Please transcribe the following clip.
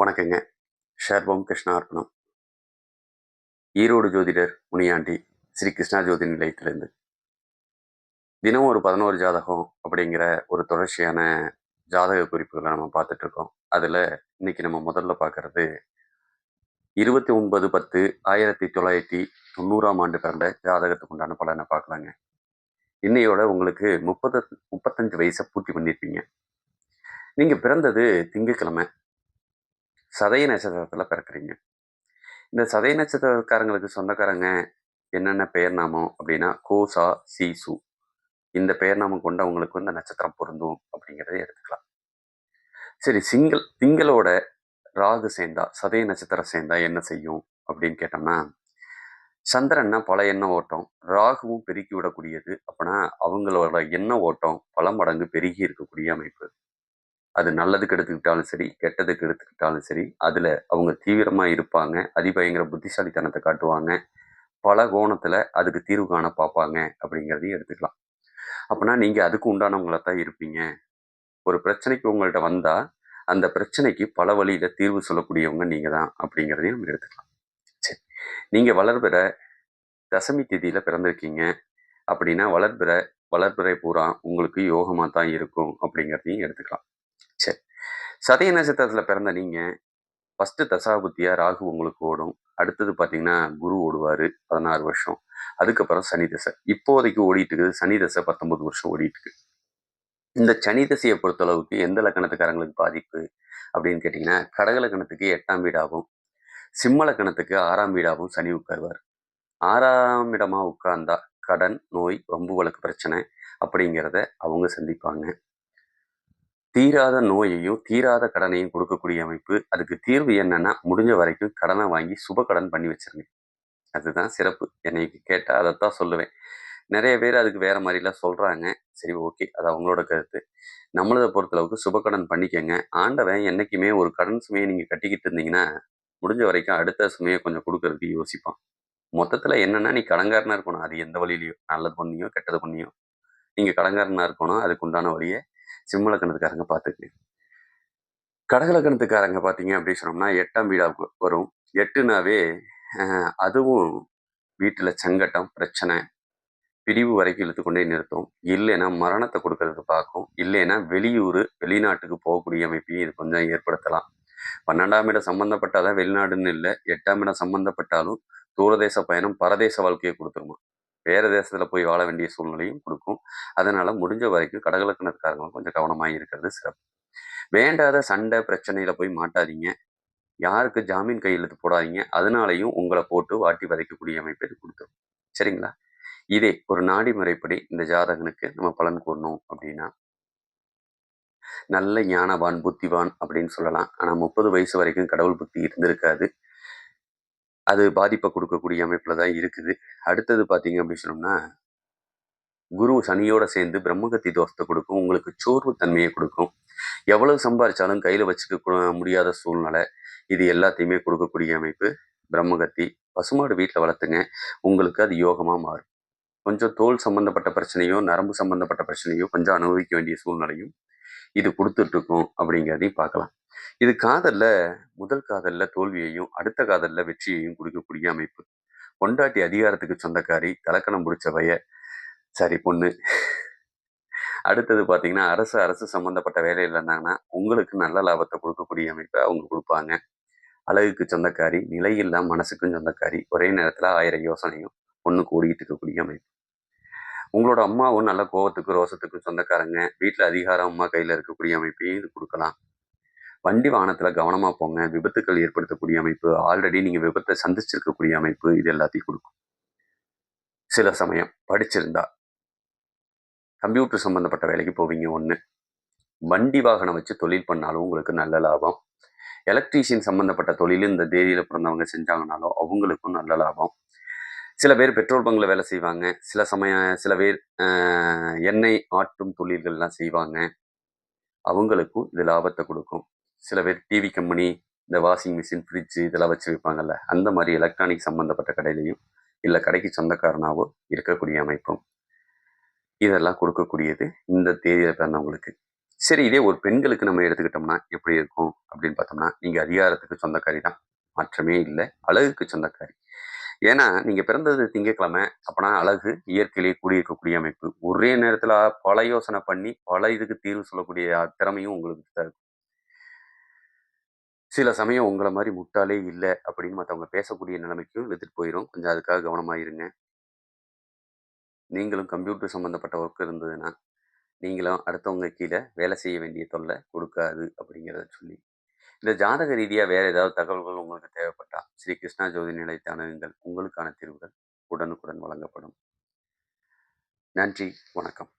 வணக்கங்க. ஷர்வம் கிருஷ்ணார்ப்பணம் ஈரோடு ஜோதிடர் முனியாண்டி ஸ்ரீ கிருஷ்ணா ஜோதி நிலையத்திலிருந்து. தினம் ஒரு பதினோரு ஜாதகம் அப்படிங்கிற ஒரு தொடர்ச்சியான ஜாதக குறிப்புகளை நம்ம பார்த்துட்டு இருக்கோம் அதில் இன்னைக்கு நம்ம முதல்ல பார்க்கறது இருபத்தி ஒன்பது பத்து ஆயிரத்தி தொள்ளாயிரத்தி தொண்ணூறாம் ஆண்டு பிறந்த ஜாதகத்துக்கு உண்டான பலனை பார்க்கலாங்க. இன்னையோட உங்களுக்கு முப்பது முப்பத்தஞ்சு வயசை பூர்த்தி பண்ணியிருப்பீங்க. நீங்கள் பிறந்தது திங்கட்கிழமை. சதய நட்சத்திரத்தில் பிறக்கிறீங்க. இந்த சதய நட்சத்திரக்காரங்களுக்கு சொந்தக்காரங்க என்னென்ன பெயர் நாமம் அப்படின்னா கோசா சீசு. இந்த பெயர் நாமம் கொண்டவங்களுக்கு இந்த நட்சத்திரம் பொருந்தும் அப்படிங்கிறத எடுத்துக்கலாம். சரி சிங்கள் திங்களோட ராகு சேர்ந்தா சதய நட்சத்திரம் சேர்ந்தா என்ன செய்யும் அப்படின்னு கேட்டோம்னா சந்திரன்னா பல எண்ண ஓட்டம். ராகுவும் பெருக்கி விடக்கூடியது அப்படின்னா அவங்களோட எண்ண ஓட்டம் பல மடங்கு பெருகி இருக்கக்கூடிய அமைப்பு. அது நல்லதுக்கு எடுத்துக்கிட்டாலும் சரி கெட்டதுக்கு எடுத்துக்கிட்டாலும் சரி அதில் அவங்க தீவிரமாக இருப்பாங்க அதிபயங்கர புத்திசாலித்தனத்தை காட்டுவாங்க பல கோணத்தில் அதுக்கு தீர்வு காண பார்ப்பாங்க அப்படிங்கிறதையும் எடுத்துக்கலாம். அப்படின்னா நீங்கள் அதுக்கு உண்டானவங்கள தான் இருப்பீங்க. ஒரு பிரச்சனைக்கு உங்கள்கிட்ட வந்தால் அந்த பிரச்சனைக்கு பல வழியில் தீர்வு சொல்லக்கூடியவங்க நீங்கள் தான் அப்படிங்கிறதையும் நம்ம எடுத்துக்கலாம். சரி நீங்கள் வளர்பிற தசமி திதியில் பிறந்திருக்கீங்க அப்படின்னா வளர்பிற வளர்பிறை பூரா உங்களுக்கு யோகமாக தான் இருக்கும் அப்படிங்கிறதையும் எடுத்துக்கலாம். சரி. சதய நட்சத்திரத்தில் பிறந்த நீங்கள் ஃபஸ்ட்டு தசாபுத்தியா ராகு உங்களுக்கு ஓடும். அடுத்தது பார்த்தீங்கன்னா குரு ஓடுவார் பதினாறு வருஷம். அதுக்கப்புறம் சனி தசை. இப்போதைக்கு ஓடிட்டு இருக்குது. சனி தசை பத்தொன்பது வருஷம் ஓடிட்டு இருக்கு. இந்த சனி தசையை பொறுத்தளவுக்கு எந்த லக்கணத்துக்காரங்களுக்கு பாதிப்பு அப்படின்னு கேட்டிங்கன்னா கடக லக்கணத்துக்கு எட்டாம் வீடாகும் சிம்ம லக்கணத்துக்கு ஆறாம் வீடாகவும் சனி உட்காருவார். ஆறாம் இடமாக உட்கார்ந்தா கடன் நோய் வம்பு வழக்கு பிரச்சனை அப்படிங்கிறத அவங்க சந்திப்பாங்க. தீராத நோயையும் தீராத கடனையும் கொடுக்கக்கூடிய அமைப்பு. அதுக்கு தீர்வு என்னன்னா முடிஞ்ச வரைக்கும் கடனை வாங்கி சுப கடன் பண்ணி வச்சிருங்க. அதுதான் சிறப்பு. என்னை கேட்டால் அதைத்தான் சொல்லுவேன். நிறைய பேர் அதுக்கு வேற மாதிரிலாம் சொல்றாங்க. சரி ஓகே. அது அவங்களோட கருத்து. நம்மளதை பொறுத்தளவுக்கு சுபக்கடன் பண்ணிக்கங்க. ஆண்டவன் என்னைக்குமே ஒரு கடன் சுமையை நீங்க கட்டிக்கிட்டு இருந்தீங்கன்னா முடிஞ்ச வரைக்கும் அடுத்த சுமையை கொஞ்சம் கொடுக்கறதுக்கு யோசிப்பான். மொத்தத்துல என்னன்னா நீ கடங்காரனா இருக்கணும். அது எந்த வழியிலையோ நல்லது பண்ணியோ கெட்டது பண்ணியோ. நீங்க கடங்காரனா இருக்கணும். அதுக்கு உண்டான வழியை சிம்மலக்கணத்துக்காரங்க பார்த்துக்கு கடகலக்கணத்துக்காரங்க பார்த்தீங்க அப்படின்னு சொன்னோம்னா எட்டாம் வீடாக வரும். எட்டுனாவே அஹ், அதுவும் வீட்டில் சங்கட்டம் பிரச்சனை பிரிவு வரைக்கும் இழுத்து கொண்டே நிறுத்தும். இல்லைன்னா மரணத்தை கொடுக்கறதுக்கு பார்க்கும். இல்லைன்னா வெளியூர் வெளிநாட்டுக்கு போகக்கூடிய அமைப்பையும் இது கொஞ்சம் ஏற்படுத்தலாம். பன்னெண்டாம் இடம் சம்பந்தப்பட்டாதான் வெளிநாடுன்னு இல்லை. எட்டாம் இடம் சம்பந்தப்பட்டாலும் தூரதேச பயணம் பரதேச வாழ்க்கையை கொடுத்துருமா. வேறு தேசத்தில் போய் வாழ வேண்டிய சூழ்நிலையும் கொடுக்கும். அதனால முடிஞ்ச வரைக்கும் கடகலக்கணத்துக்காரங்களும் கொஞ்சம் கவனமாக இருக்கிறது சிறப்பு. வேண்டாத சண்டை பிரச்சனையில போய் மாட்டாதீங்க. யாருக்கு ஜாமீன் கையெழுத்து போடாதீங்க. அதனாலையும் உங்களை போட்டு வாட்டி வதைக்கக்கூடிய அமைப்பு இது கொடுத்துரும் சரிங்களா? இதே ஒரு நாடி முறைப்படி இந்த ஜாதகனுக்கு நம்ம பலன் கூறணும் அப்படின்னா நல்ல ஞானவான் புத்திவான் அப்படின்னு சொல்லலாம். ஆனால் முப்பது வயசு வரைக்கும் கடவுள் புத்தி இருந்திருக்காது. அது பாதிப்பை கொடுக்கக்கூடிய அமைப்பில் தான் இருக்குது. அடுத்தது பார்த்தீங்க அப்படின்னு சொன்னோம்னா குரு சனியோட சேர்ந்து பிரம்மகத்தி தோஷத்தை கொடுக்கும். உங்களுக்கு சோர்வு தன்மையை கொடுக்கும். எவ்வளவு சம்பாரிச்சாலும் கையில் வச்சுக்க முடியாத சூழ்நிலை. இது எல்லாத்தையுமே கொடுக்கக்கூடிய அமைப்பு பிரம்மகத்தி. பசுமாடு வீட்டில் வளர்த்துங்க. உங்களுக்கு அது யோகமாக மாறும். கொஞ்சம் தோல் சம்பந்தப்பட்ட பிரச்சனையோ நரம்பு சம்பந்தப்பட்ட பிரச்சனையோ கொஞ்சம் அனுபவிக்க வேண்டிய சூழ்நிலையும் இது கொடுத்துட்ருக்கோம் அப்படிங்கிறதையும் பார்க்கலாம். இது காதல்ல முதல் காதல்ல தோல்வியையும் அடுத்த காதல்ல வெற்றியையும் கொடுக்கக்கூடிய அமைப்பு. பொண்டாட்டி அதிகாரத்துக்கு சொந்தக்காரி தலக்கணம் பிடிச்சவைய சரி பொண்ணு. அடுத்தது பார்த்தீங்கன்னா அரசு அரசு சம்மந்தப்பட்ட வேலையில் இருந்தாங்கன்னா உங்களுக்கு நல்ல லாபத்தை கொடுக்கக்கூடிய அமைப்பை அவங்க கொடுப்பாங்க. அழகுக்கு சொந்தக்காரி நிலையில்லா மனசுக்கும் சொந்தக்காரி ஒரே நேரத்தில் ஆயிரம் யோசனையும் பொண்ணுக்கு ஓடிட்டு இருக்கக்கூடிய அமைப்பு. உங்களோட அம்மாவும் நல்ல கோவத்துக்கு ரோசத்துக்கும் சொந்தக்காரங்க. வீட்டில் அதிகாரம் அம்மா கையில் இருக்கக்கூடிய அமைப்பையும் இது கொடுக்கலாம். வண்டி வாகனத்தில் கவனமாக போங்க. விபத்துக்கள் ஏற்படுத்தக்கூடிய அமைப்பு ஆல்ரெடி நீங்கள் விபத்தை சந்திச்சிருக்கக்கூடிய அமைப்பு இது எல்லாத்தையும் கொடுக்கும். சில சமயம் படிச்சிருந்தா கம்ப்யூட்டர் சம்மந்தப்பட்ட வேலைக்கு போவீங்க ஒன்று வண்டி வாகனம் வச்சு தொழில் பண்ணாலும் உங்களுக்கு நல்ல லாபம். எலக்ட்ரீஷியன் சம்மந்தப்பட்ட தொழில் இந்த தேதியில் பிறந்தவங்க செஞ்சாங்கனாலும் அவங்களுக்கும் நல்ல லாபம். சில பேர் பெட்ரோல் பங்கில் வேலை செய்வாங்க. சில சமயம் சில பேர் எண்ணெய் ஆட்டும் தொழில்கள்லாம் செய்வாங்க. அவங்களுக்கும் இது லாபத்தை கொடுக்கும். சில பேர் டிவி கம்பெனி இந்த வாஷிங் மிஷின் ஃப்ரிட்ஜு இதெல்லாம் வச்சு விற்பாங்கல்ல அந்த மாதிரி எலக்ட்ரானிக் சம்மந்தப்பட்ட கடையிலையும் இல்லை கடைக்கு சொந்தக்காரனாவோ இருக்கக்கூடிய அமைப்பும் இதெல்லாம் கொடுக்கக்கூடியது இந்த தேதியில் பிறந்தவங்களுக்கு. சரி இதே ஒரு பெண்களுக்கு நம்ம எடுத்துக்கிட்டோம்னா எப்படி இருக்கும் அப்படின்னு பார்த்தோம்னா நீங்கள் அதிகாரத்துக்கு சொந்தக்காரி தான் மாற்றமே இல்லை அழகுக்கு சொந்தக்காரி. ஏன்னா நீங்கள் பிறந்தது திங்கக்கிழமை அப்போனா அழகு இயற்கையிலேயே கூடியிருக்கக்கூடிய அமைப்பு. ஒரே நேரத்தில் பல யோசனை பண்ணி பல இதுக்கு தீர்வு சொல்லக்கூடிய திறமையும் உங்களுக்கு தான் இருக்கும் சில சமயம் உங்களை மாதிரி முட்டாளே இல்லை அப்படின்னு மற்றவங்க பேசக்கூடிய நிலைமைக்கும் எடுத்துகிட்டு போயிடும் கொஞ்சம் அதுக்காக கவனமாக இருங்க. நீங்களும் கம்ப்யூட்டர் சம்மந்தப்பட்ட ஒர்க் இருந்ததுன்னா நீங்களும் அடுத்தவங்க கீழே வேலை செய்ய வேண்டிய தொல்லை கொடுக்காது அப்படிங்கிறத சொல்லி. இந்த ஜாதக ரீதியாக வேறு ஏதாவது தகவல்கள் உங்களுக்கு தேவைப்பட்டா ஸ்ரீ கிருஷ்ணா ஜோதி நிலைத்த அணுகுங்கள் உங்களுக்கான தீர்வுகள் உடனுக்குடன் வழங்கப்படும். நன்றி வணக்கம்.